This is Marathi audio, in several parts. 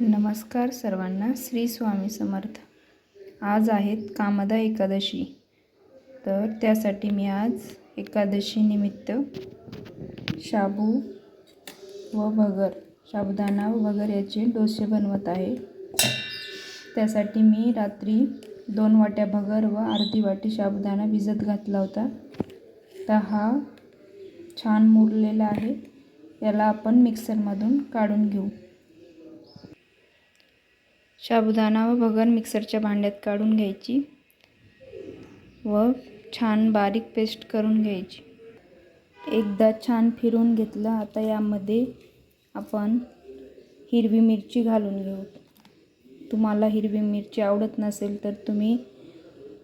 नमस्कार सर्वांना श्री स्वामी समर्थ. आज आहेत कामदा एकादशी. तर त्यासाठी मी आज एकादशी निमित्त शाबू व भगर साबुदाणा व भगर याचे डोसे बनवत आहे. त्यासाठी मी रात्री दोन वाट्या भगर व अर्धी वाटी साबुदाणा भिजत घातला होता. तर हा छान मुरलेला आहे. याला आपण मिक्सरमधून काढून घेऊ. साबुदाणा व भगर मिक्सरच्या भांड्यात काढून घ्यायची व छान बारीक पेस्ट करून घ्यायची. एकदा छान फिरून घेतलं आता यामध्ये आपण हिरवी मिरची घालून घेऊ. तुम्हाला हिरवी मिरची आवडत नसेल तर तुम्ही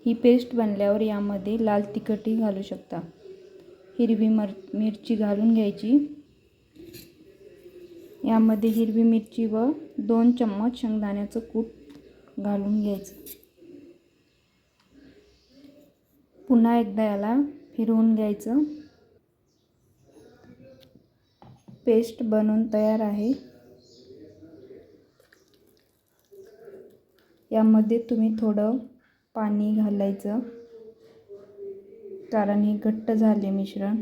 ही पेस्ट बनल्यावर यामध्ये लाल तिखटही घालू शकता. हिरवी मर मिरची घालून घ्यायची. यामध्ये हिरवी मिरची व दोन चम्मच शेंगदाण्याचं कूट घालून घ्यायचं. पुन्हा एकदा याला फिरवून घ्यायचं. पेस्ट बनवून तयार आहे. यामध्ये तुम्ही थोडं पाणी घालायचं कारण हे घट्ट झाले मिश्रण.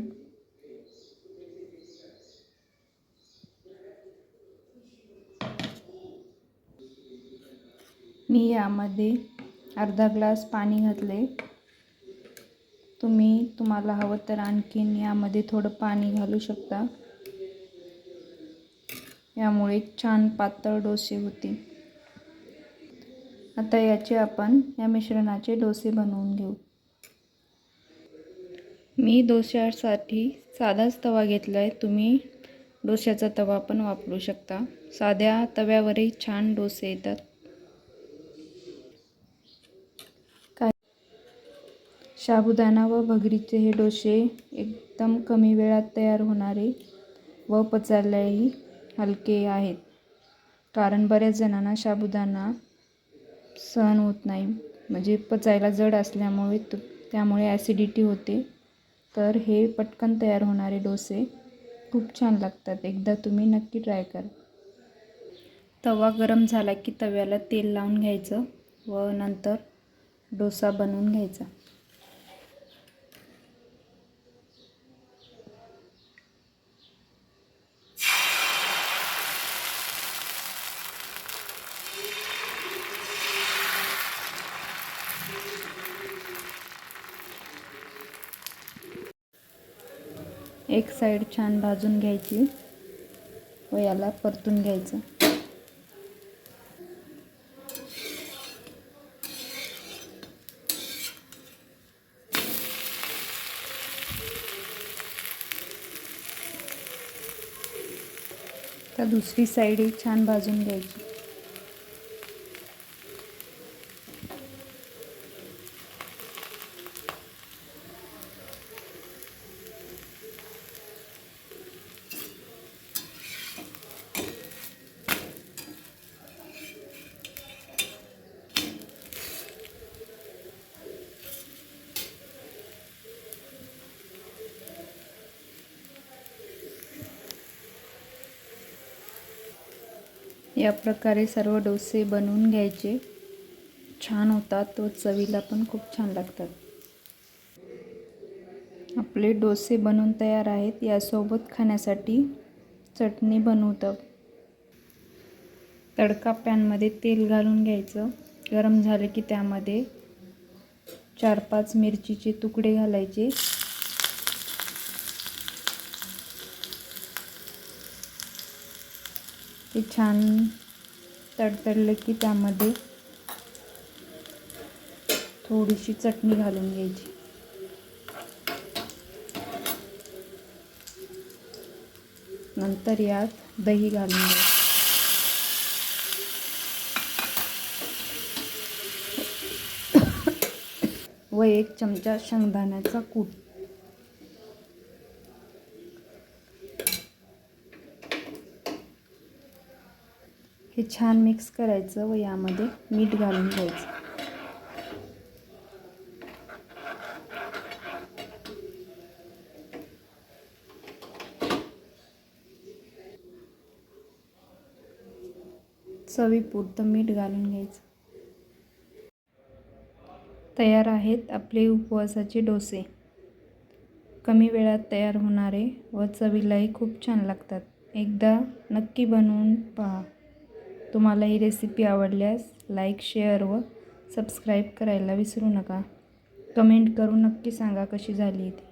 मी यामध्ये अर्धा ग्लास पाणी घातले. तुम्ही तुम्हाला हवं तर आणखीन यामध्ये थोडं पाणी घालू शकता. यामुळे छान पातळ डोसे होतील. आता याचे आपण या मिश्रणाचे डोसे बनवून घेऊ. मी डोश्यासाठी साधाच तवा घेतला आहे तुम्ही डोश्याचा तवा पण वापरू शकता. साध्या तव्यावरही छान डोसे येतात. साबुदाणा व भगरीचे हे डोसे एकदम कमी वेळात तयार होणारे व पचायलाही हलके आहेत. कारण बऱ्याच जणांना साबुदाणा सहन होत नाही. म्हणजे पचायला जड असल्यामुळे त त्यामुळे ॲसिडिटी होते. तर हे पटकन तयार होणारे डोसे खूप छान लागतात. एकदा तुम्ही नक्की ट्राय करा. तवा गरम झाला की तव्याला तेल लावून घ्यायचं व नंतर डोसा बनवून घ्यायचा. एक साईड छान भाजून घ्यायची. व याला परतून घ्यायचं. तर दुसरी साईडही छान भाजून घ्यायची. या प्रकारे सर्व डोसे बनवून घ्यायचे. छान होतात. व चवीला पण खूप छान लागतात. आपले डोसे बनवून तयार आहेत. यासोबत खाण्यासाठी चटणी बनवतं तडका पॅनमध्ये तेल घालून घ्यायचं. गरम झालं की त्यामध्ये चार पाच मिरचीचे तुकडे घालायचे. ते छान तडतडलं की त्यामध्ये थोडीशी चटणी घालून घ्यायची. नंतर यात दही घालून घ्यायचं. व एक चमचा शेंगदाण्याचा कूट. हे छान मिक्स करायचं व यामध्ये मीठ घालून घ्यायचं. चवीपुरतं मीठ घालून घ्यायचं. तयार आहेत आपले उपवासाचे डोसे. कमी वेळात तयार होणारे व चवीलाही खूप छान लागतात. एकदा नक्की बनवून पहा. तुम्हाला ही रेसिपी आवडल्यास लाईक शेअर व सबस्क्राईब करायला विसरू नका. कमेंट करून नक्की सांगा कशी झाली ती.